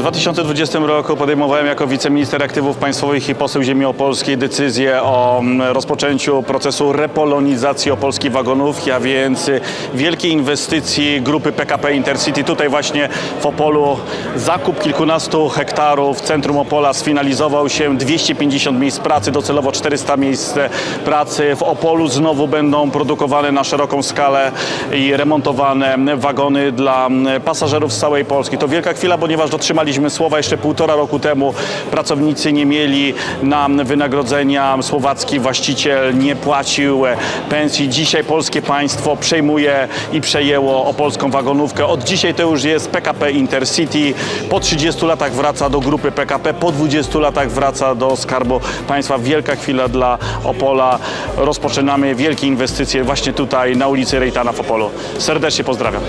2020 roku podejmowałem jako wiceminister aktywów państwowych i poseł ziemi opolskiej decyzję o mm, rozpoczęciu procesu repolonizacji opolskiej wagonówki, a więc wielkiej inwestycji grupy PKP Intercity. Tutaj właśnie w Opolu zakup kilkunastu hektarów w centrum Opola sfinalizował się 250 miejsc pracy, docelowo 400 miejsc pracy. W Opolu znowu będą produkowane na szeroką skalę i remontowane wagony dla mm, pasażerów z całej Polski. To wielka chwila, ponieważ dotrzymaliśmy słowa jeszcze półtora roku temu. Pracownicy nie mieli na wynagrodzenia, słowacki właściciel nie płacił pensji. Dzisiaj polskie państwo przejmuje i przejęło opolską wagonówkę. Od dzisiaj to już jest PKP Intercity. Po 30 latach wraca do grupy PKP, po 20 latach wraca do Skarbu Państwa. Wielka chwila dla Opola. Rozpoczynamy wielkie inwestycje właśnie tutaj na ulicy Rejtana w Opolu. Serdecznie pozdrawiam.